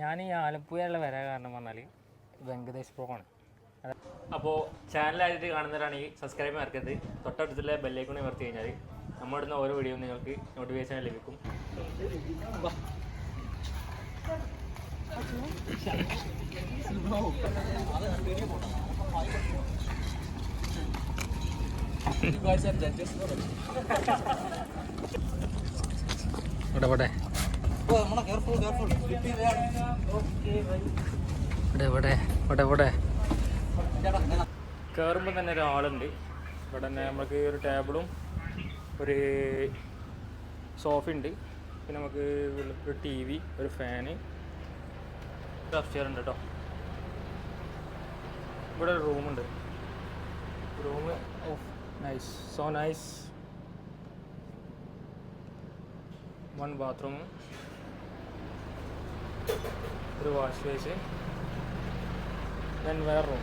ഞാൻ ഈ ആലപ്പുഴയിലുള്ള വരാൻ കാരണം പറഞ്ഞാൽ വെങ്കടേഷ് പ്രോ ആണ്. അപ്പോൾ ചാനലായിട്ട് കാണുന്നവരാണെങ്കിൽ സബ്സ്ക്രൈബ് മറക്കരുത് തൊട്ടടുത്തുള്ള ബെല്ലേക്കൂടി വർത്തി കഴിഞ്ഞാൽ നമ്മളിടുന്ന ഓരോ വീഡിയോ നിങ്ങൾക്ക് നോട്ടിഫിക്കേഷൻ ലഭിക്കും. ഇവിടെ ഇവിടെ കയറുമ്പോൾ തന്നെ ഒരാളുണ്ട് ഇവിടെ തന്നെ നമുക്ക് ഒരു ടേബിളും ഒരു സോഫ ഉണ്ട് പിന്നെ നമുക്ക് ഒരു ടി വി ഒരു ഫാന് ഒരു ഉണ്ട് കേട്ടോ ഇവിടെ ഒരു റൂമുണ്ട് room of nice so nice one bathroom ഒരു വാഷ് ബേസ് ദെൻ വേറെ റൂം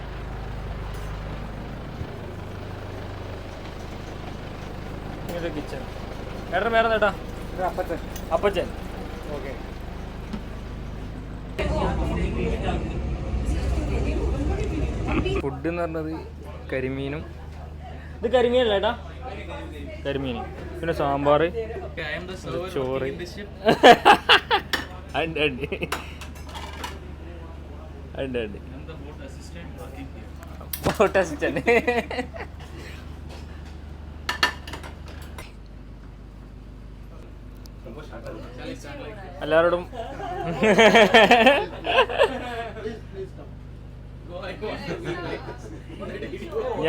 ഇങ്ങനൊരു കിച്ചൺ ഏട്ടൻ വേറെ ചേട്ടാ അപ്പച്ചൻ. അപ്പച്ചൻ. ഓക്കെ ഫുഡ് എന്ന് പറഞ്ഞത് കരിമീനും. ഇത് കരിമീനല്ല ഏട്ടാ? കരിമീൻ പിന്നെ സാമ്പാർ ചോറ്. ഉണ്ട് అండి అండి అండి ബോട്ട് అసిస్టెంట్ എല്ലാവരോടും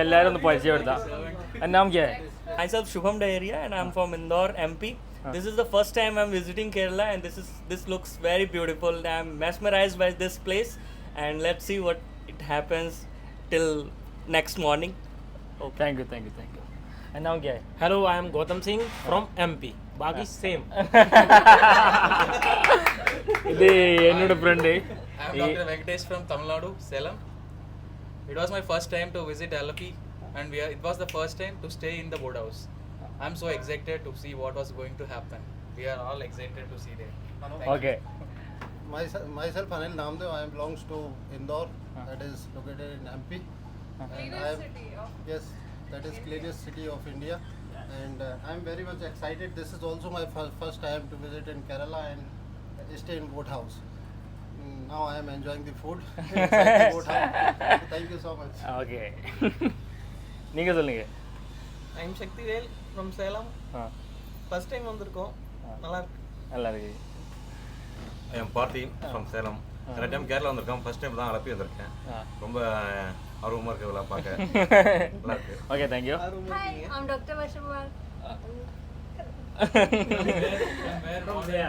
എല്ലാവരും ഒന്ന് പരിചയപ്പെടുത്താം. എന്നാം കേ Myself Shubham I and from from M MP. This is the first time I'm visiting Kerala, and this is this looks very beautiful. I'm mesmerized by this place, and let's see what it happens till next morning. Okay. Thank you, thank you, thank you. And now, guy. Hello, I am Gautam Singh from MP. Bagi same. ఇది ఎన్నుడు friend I'm Dr. Venkatesh from Tamil Nadu, Salem. It was my first time to visit Alapi, and we are, it was the first time to stay in the boat house. I'm so excited to see what was going to happen. We are all excited to see that. Okay. Myself, myself Anil Namdev, I belong to Indore, that is located in MP. And I am- City of yes, that is cleanest city of India. And uh, I am very much excited. This is also my fir- first time to visit in Kerala and stay in boat house. Mm, Now I am enjoying the food inside the boat house. Thank you so much. Okay. I am Shakti Sakthi from Salem ah first time வந்திருக்கோம் நல்லா இருக்கு நல்லா இருக்கு M Parthi from Salem ரெண்டு time Kerala வந்திருக்கேன் first time தான் அலப்பி வந்திருக்கேன் ரொம்ப ஆர்வமாக இருக்கு இதெல்லாம் பார்க்க நல்லா இருக்கு okay thank you Hi, I'm Dr. Vashamar.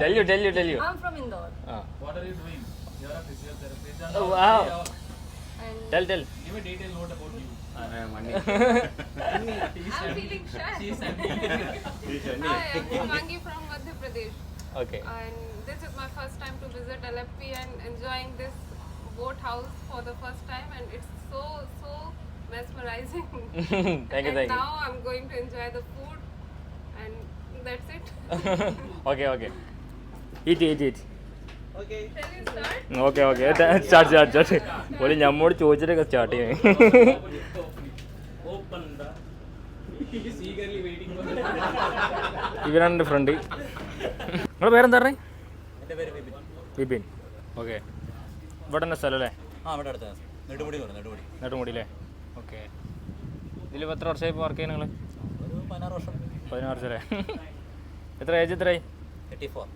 Tell you, tell you, tell you. I'm from Indore. Ah. What are you doing? You're a physiotherapist. Oh, wow. And Tell, tell. Give a detailed note about you. I'm feeling shy. She's an Hi, I'm Himangi from Madhya Pradesh, Okay. and this is my first time to visit Aleppi and enjoying this boat house for the first time, and it's so so mesmerizing. thank you, and thank you. now I'm going to enjoy the food, and that's it. okay, okay. Eat, eat, eat. Okay okay. Start start start ഒരു ഞമ്മോട് ചോദിച്ചിട്ടൊക്കെ start ചെയ്യാൻ ഇവരാണ് എന്റെ front നിങ്ങളുടെ പേരെന്താ പറഞ്ഞേ? Bipin okay. ഇവിടെ തന്നെ സ്ഥലം അല്ലേ? നെടുമുടി അല്ലേ? ഓക്കെ. ഇതിൽ എത്ര വർഷമായി ഇപ്പോൾ വർക്ക് ചെയ്യുന്നത് നിങ്ങൾ പതിനാറ് വർഷം. പതിനാറ് വർഷം അല്ലേ? എത്ര ഏജ് എത്രയായി? Thirty four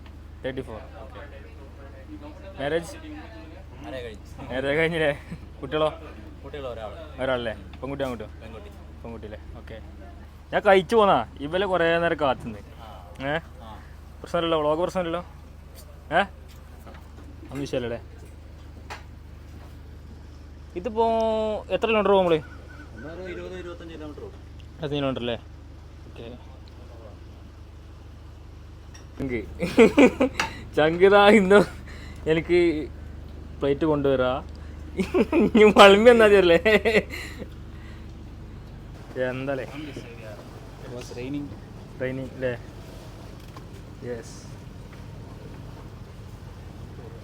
thirty four marriage marriage കഴിഞ്ഞില്ലേ? കുട്ടികളോ? കുട്ടികളോ ഒരാളല്ലേ? പെൺകുട്ടി അങ്ങോട്ടോ? പെൺകുട്ടി. പെൺകുട്ടിയില്ലേ? ഓക്കെ. ഞാൻ കഴിച്ചു പോന്നാ. ഇവലെ കുറേ നേരം കാത്തുന്നു. ഏ? പ്രശ്നമില്ലല്ലോ? വ്ളോഗ് പ്രശ്നമില്ലല്ലോ? ഏ? അന്ന് വിഷയമല്ലേ ഇതിപ്പോ എത്ര കിലോമീറ്റർ പോകും നമ്മൾ? ഇരുപത്തഞ്ച് കിലോമീറ്റർ അല്ലേ? ഓക്കെ. ചങ്ക്. ചങ്കിതാ ഇന്ന് എനിക്ക് പ്ലേറ്റ് കൊണ്ടുവരാ. ഇനി വളമ്പി എന്നാ മതിയല്ലേ? എന്താലേ? ട്രെയിനിങ് അല്ലേ യെസ്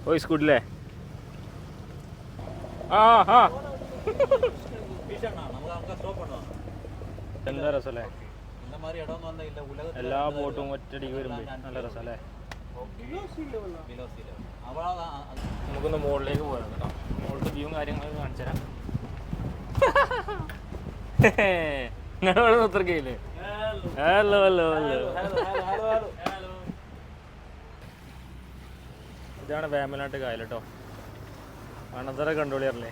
ഓ സ്കൂട്ടില്ലേ ആ ആ എന്താ രസമല്ലേ എല്ലാ ബോട്ടും ഒറ്റടിക്ക് വരുമ്പോൾ നല്ല രസമല്ലേ നമുക്കൊന്ന് മുകളിലേക്ക് പോകാം കേട്ടോ. മുകളിലത്തെ വ്യൂവും കാര്യങ്ങളൊക്കെ കാണിച്ചു തരാം. നിങ്ങളുടെ ഉത്തരക്കയില്ലേ ഹലോ ഹലോ ഹലോ ഇതാണ് വേമനാട്ട് കായൽ കേട്ടോ. മണത്തറ കണ്ടോളിയറല്ലേ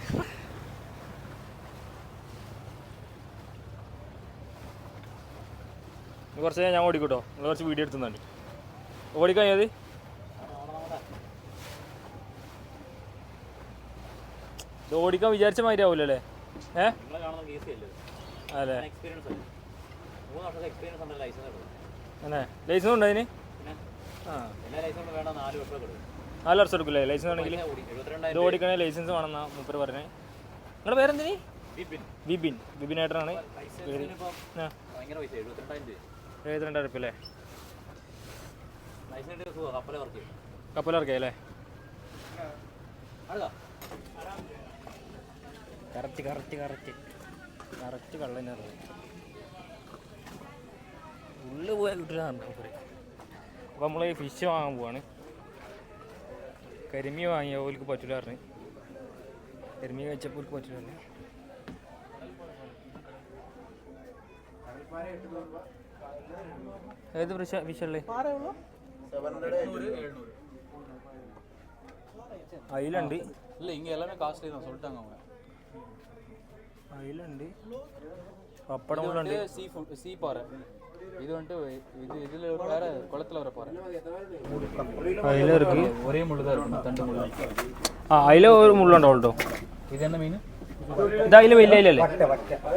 കുറച്ച് ഞാൻ ഓടിക്കൂട്ടോ. നിങ്ങൾ കുറച്ച് വീഡിയോ എടുത്തുന്നുണ്ട് ഓടിക്കാൻ മതി. ഇത് ഓടിക്കാൻ വിചാരിച്ച മാതിരി ആവൂലല്ലേ ഏ? അതെ. അതെ ലൈസൻസ് ഉണ്ടോ അതിന്? നാല് വർഷം എടുക്കില്ലേ ലൈസൻസ് ആണെങ്കിൽ ഇത് ഓടിക്കണേ ലൈസൻസ് വേണമെന്നാ മുപ്പര് പറഞ്ഞേ. നിങ്ങളുടെ പേരെന്തിന്? വിപിനേട്ടനാണ് പേര് ആ. എഴുപത്തിരണ്ടായിരം രൂപ അല്ലേ? കപ്പലിറക്കിയ അല്ലേ? Correct correct correct. കറക്റ്റ് കള്ളനെ ഉള്ളിൽ പോയാൽ കിട്ടില്ല മൂപ്പര് അപ്പോൾ നമ്മൾ ഫിഷ് വാങ്ങാൻ പോവാണ്. കരിമീൻ വാങ്ങിയ ഓർക്ക് പറ്റില്ല പറഞ്ഞു. കരിമീൻ കഴിച്ചപ്പോൾ ഓർക്ക് പറ്റില്ല പറഞ്ഞു. ഏത് ഫിഷ ഫിഷല്ലേ അയിലുണ്ട് இல்லை இங்கே எல்லாமே காஸ்ட்லி தான் சொல்லிட்டாங்க அவங்க അയിലുണ്ട് പപ്പടം കൂടെ ഉണ്ട് சீ ஃபுட் சீ பாறை இது வந்துட்டு இது இதில் வேற குளத்துல வர பாறை അയില ഇറക്കി ஒரே முள்ளு தான் இருக்கும் தண்டு முள்ளு ആ അയില ഒരു മുള്ളുണ്ടാവും കേട്ടോ இது என்ன மீன் ഇത് അയില വലിയ അയിലല്ലേ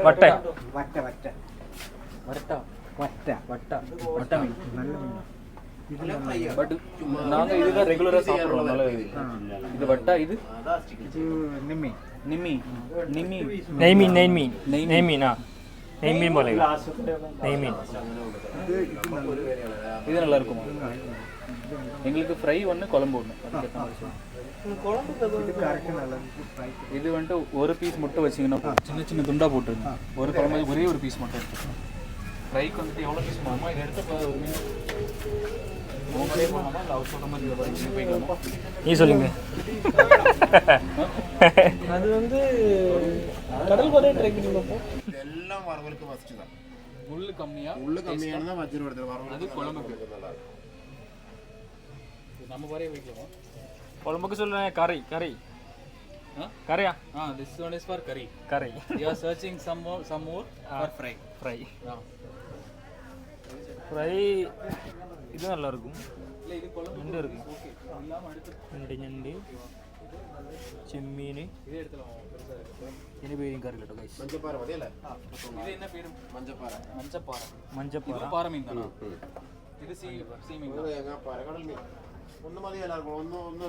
വട്ട வட்டா வட்டா வட்டா வட்டா மீன் பட் நாங்கள் இதுதான் ரெகுலராக சாப்பிட்றோம். இது வட்டா இது? நிம்மி. நிம்மி. நிம்மி. நெய்மி நெய்மி நெய்மீனா. நெய்மீன்? போல நெய்மீன். இது நல்லா இருக்குமா. எங்களுக்கு ஃப்ரை ஒன்று குழம்பு ஒன்று இது வந்துட்டு ஒரு பீஸ் மட்டும் வச்சிங்கன்னா சின்ன சின்ன துண்டா போட்டுருங்க. ஒரு குழம்பு ஒரே ஒரு பீஸ் மட்டும் எடுத்துக்கணும் ஃப்ரைக்கு வந்துட்டு எவ்வளோ பீஸ் போகணுமா இதை எடுத்து ஒரு மீன் நீ சொல்லுங்க. அது வந்து கடல் வரை ட்ரை பண்ணி பார்ப்போம். எல்லாம் வரவங்களுக்கு ஃபஸ்ட்டு தான். முள் கம்மியாக முள் கம்மியான தான். வச்சிரு எடுத்து வரவங்க குழம்புக்கு. நல்லா நம்ம வரைய வைக்கலாம் குழம்புக்கு சொல்லுறேன் கரை கரை கரையா ஆ this one is for curry curry you are searching some more some more for fry fry ah. Fry ഇത് നല്ല ഇറക്കും ഞണ്ട് ഇറക്കും ഞണ്ട്. ഞണ്ട് ചെമ്മീന്. ഇതിന് പേരും കറി കേട്ടോ മഞ്ചപ്പാറ മഞ്ചപ്പാറ. പാറ മീൻ ഒന്ന് മതി എല്ലാവർക്കും. ഒന്ന്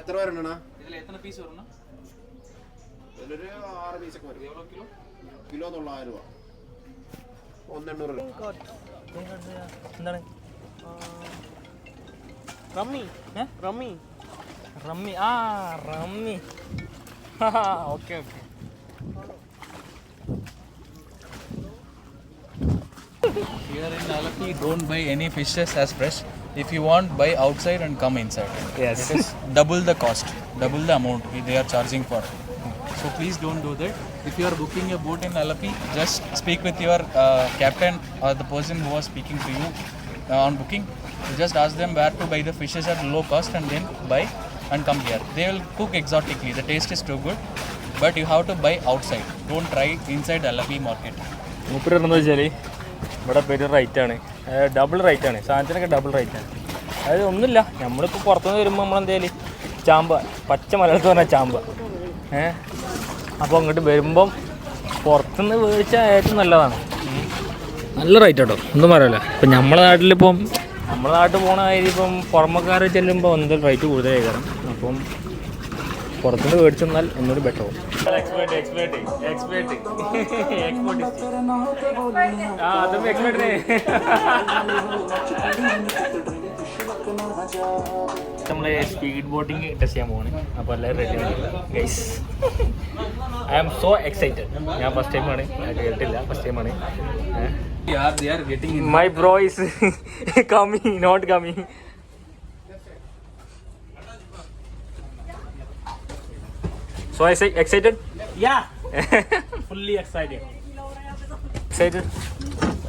എത്ര പേരുണ്ടെണ്ണ ഇതിൽ എത്ര പീസ് വരണം? ഒരു ആറ് പീസൊക്കെ വരും. കിലോ? കിലോ തൊള്ളായിരം രൂപ. ഒന്നെണ്ണൂറ് എന്താണ് okay okay Here in Alaki, don't buy any fishes as fresh. If you want, buy outside and come inside. Yes. It is double the cost, double the amount they are charging for. So please don't do that. If you are booking a boat in Alapi, just speak with your uh, captain or the person who was speaking to you uh, on booking. You just ask them where to buy the fishes at low cost and then buy and come here. They will cook exotically. The taste is too good, but you have to buy outside. Don't try inside Alapi market. മൂപ്പര് ഇടുന്നത് വെച്ചാൽ ഇവിടെ പേര് റേറ്റാണ് double റേറ്റാണ് സാധനത്തിനൊക്കെ double റേറ്റാണ് അതായത് ഒന്നുമില്ല നമ്മളിപ്പോൾ പുറത്തുനിന്ന് വരുമ്പോൾ നമ്മളെന്തേലും ചാമ്പ പച്ച മലയാളത്തിൽ പറഞ്ഞാൽ ചാമ്പ ഏ അപ്പോൾ അങ്ങോട്ട് വരുമ്പം പുറത്തുനിന്ന് മേടിച്ചാൽ ഏറ്റവും നല്ലതാണ്. നല്ല റേറ്റ് കേട്ടോ ഒന്നും പറയല്ല. ഇപ്പം നമ്മളെ നാട്ടിലിപ്പം നമ്മളെ നാട്ടിൽ പോണ കാര്യം ഇപ്പം പുറമക്കാർ ചെല്ലുമ്പോൾ എന്തായാലും റേറ്റ് കൂടുതലായിരിക്കണം അപ്പം പുറത്തുനിന്ന് മേടിച്ചെന്നാൽ ഒന്നുകൂടി ബെറ്റർ ആവും. ആ അതും എക്സ്പേർട്ടിനെ നമ്മൾ സ്പീഡ് ബോട്ടിങ് ടെസ്റ്റ് ചെയ്യാൻ പോവാണ്. അപ്പോൾ എല്ലാവരും ready guys I am so excited ഞാൻ ഫസ്റ്റ് ടൈമാണ് കേട്ടില്ല ഫസ്റ്റ് ടൈമാണ്. My bro is coming not coming so I excited Yeah. Fully excited. Excited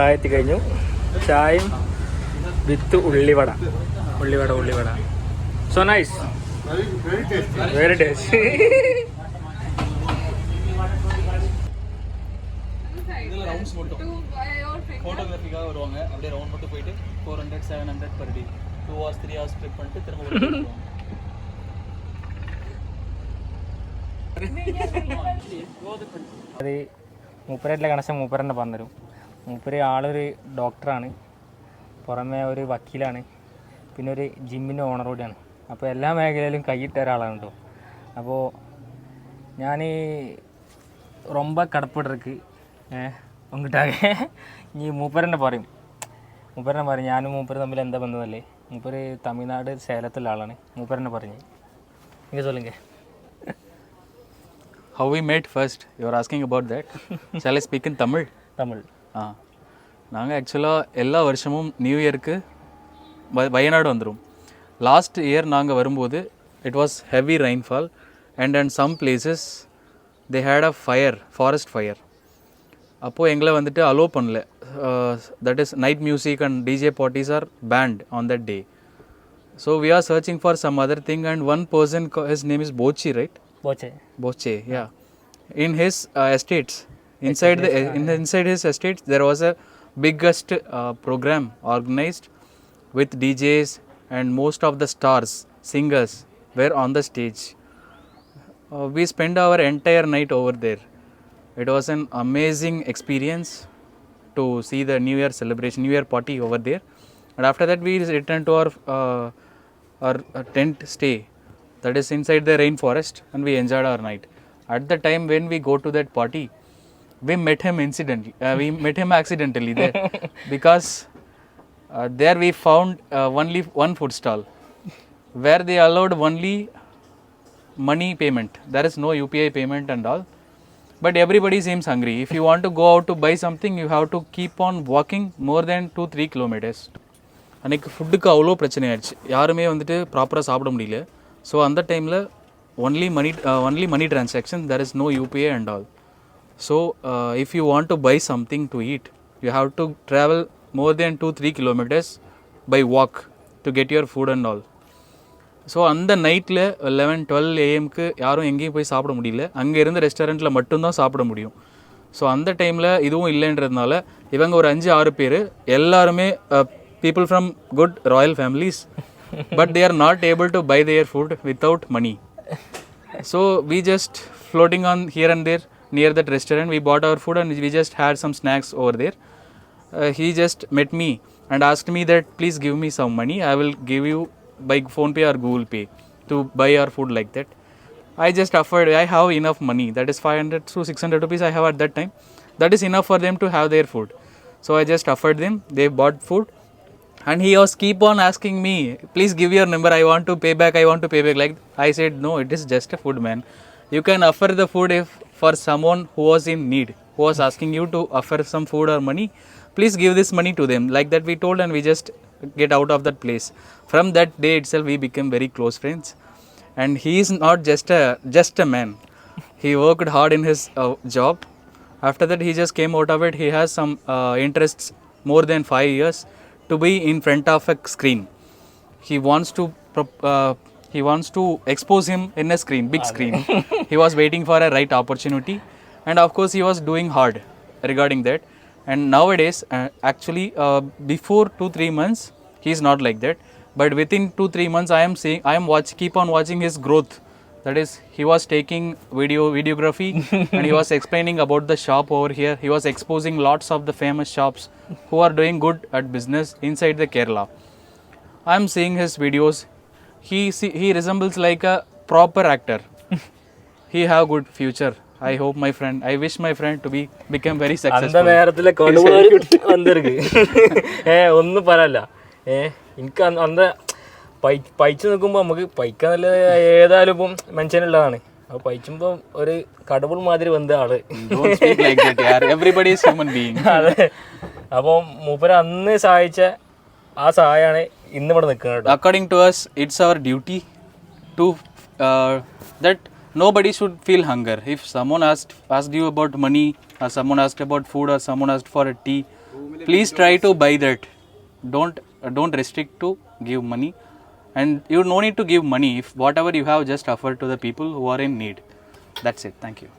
ചായ എത്തി കഴിഞ്ഞു ചായയും വിത്ത് ഉള്ളിവട ഉള്ളിവട ഉള്ളിവട so nice very taste To buy your finger. ஃபோட்டோகிராஃபிக்காக வருவாங்க அப்படியே ரவுண்ட் மட்டும் போயிட்டு four hundred seven hundred per day two hours three hours trip பண்ணிட்டு திரும்ப ஒரு day வருவாங்க. അത് മൂപ്പരായിട്ടുള്ള കണക്ഷൻ മൂപ്പരന്നെ പറഞ്ഞുതരും മൂപ്പര് ആളൊരു ഡോക്ടറാണ്. പുറമെ ഒരു വക്കീലാണ്. പിന്നെ ഒരു ജിമ്മിന്റെ ഓണർ കൂടിയാണ്. അപ്പോൾ എല്ലാ മേഖലയിലും കൈയിട്ട ഒരാളാണ് കേട്ടോ അപ്പോൾ ഞാൻ റൊമ്പ കടപ്പിടർക്ക് ഒങ്കിട്ടാകെ ഇനി മൂപ്പരന്റെ പറയും. മൂപ്പരനെ പറയും ഞാനും മൂപ്പര് തമ്മിൽ എന്താ ബന്ധമല്ലേ മൂപ്പര് തമിഴ്നാട് സേലത്തുള്ള ആളാണ്. മൂപ്പരനെ പറഞ്ഞു എനിക്ക് ചൊല്ലുങ്ക how we made first you are asking about that I speak in Tamil? Tamil ஆ. நாங்கள் ஆக்சுவலாக எல்லா வருஷமும் நியூ இயருக்கு வயநாடு வந்துடும் லாஸ்ட் இயர் நாங்கள் வரும்போது it was heavy rainfall and and some places they had a fire forest fire அப்போது எங்களை வந்துட்டு அலோ பண்ணல. That is night music and DJ parties are banned on that day so we are searching for some other thing and one person his name is Pochi right Poche Poche yeah in his estates inside the in the, inside his estate there was a biggest uh, program organized with DJs and most of the stars, singers were on the stage. Uh, we spent our entire night over there. It was an amazing experience to see the New Year celebration, New Year party over there. And after that, we returned to our uh, our uh, tent stay that is inside the rainforest and we enjoyed our night at the time when we go to that party we met him incidentally uh, we met him accidentally there because uh, there we found uh, only one food stall where they allowed only money payment there is no upi payment and all but everybody seems hungry if you want to go out to buy something you have to keep on walking more than 2 3 kilometers அன்றைக்கி ஃபுட்டுக்கு அவ்வளோ பிரச்சனை ஆயிடுச்சு யாருமே வந்துட்டு ப்ராப்பராக சாப்பிட முடியல ஸோ அந்த டைமில் only money only money transaction there is no UPI and all so if you you want to buy something to eat, you have to travel more than 2 3 kilometers by walk to get your food and so அந்த நைட்டில் eleven twelve ஏஎம்க்கு யாரும் எங்கேயும் போய் சாப்பிட முடியல. அங்கே இருந்த ரெஸ்டாரண்ட்டில் மட்டும்தான் சாப்பிட முடியும். ஸோ அந்த டைமில் இதுவும் இல்லைன்றதுனால இவங்க ஒரு அஞ்சு ஆறு பேர் எல்லாருமே people from good royal families but they are not able to buy their food without money so we just floating on here and there near that restaurant. We bought our food and we just had some snacks over there. Uh, he just met me and asked me that please give me some money. I will give you by phone pay or Google Pay to buy our food like that. I just offered. I have enough money. That is 500 to 600 rupees I have at that time. That is enough for them to have their food. So I just offered them. They bought food and he was keep on asking me please give your number i want to pay back i want to pay back like i said no it is just a food man you can offer the food if for someone who was in need who was asking you to offer some food or money please give this money to them. Like that we told and we just get out of that place. From that day itself we became very close friends. And he is not just a just a man. He worked hard in his uh, job. After that he just came out of it. He has some uh, interests more than 5 years to be in front of a screen. He wants to uh, he wants to expose him in a screen, big screen. he was waiting for a right opportunity, and of course he was doing hard regarding that. And nowadays, uh, actually, uh, before two three months, he is not like that. But within two three months, I am seeing I am watch keep on watching his growth. That is, he was taking video videography and he was explaining about the shop over here. He was exposing lots of the famous shops who are doing good at business inside the Kerala. I'm seeing his videos. he see, he resembles like a proper actor. he have good future. I hope my friend. I wish my friend to be become very successful. നേരത്തിലെ കണ്ണുകൂടി അന്തർക്ക് ഏ ഒന്നും പറയല്ല ഏ എനിക്ക് അന്ന് അന്ത പൈ പൈച്ച് നിൽക്കുമ്പോൾ നമുക്ക് പൈക്ക നല്ല ഏതായാലും ഇപ്പം മനുഷ്യനുള്ളതാണ് അത് പൈച്ചുമ്പോൾ ഒരു കടവുൾ മാതിരി വന്ന ആൾ Don't speak like that, yaar. Everybody is human being. അതെ അപ്പോൾ മൂപ്പര് അന്ന് സഹായിച്ച ആ സഹായമാണ് ഇന്ന് ഇവിടെ നിൽക്കുന്നത് കേട്ടോ according to us it's our duty to uh, that nobody should feel hunger if someone asked asked you about money or someone asked about food or someone asked for a tea please try to buy that don't uh, don't restrict to give money and you no need to give money if whatever you have just offer to the people who are in need that's it thank you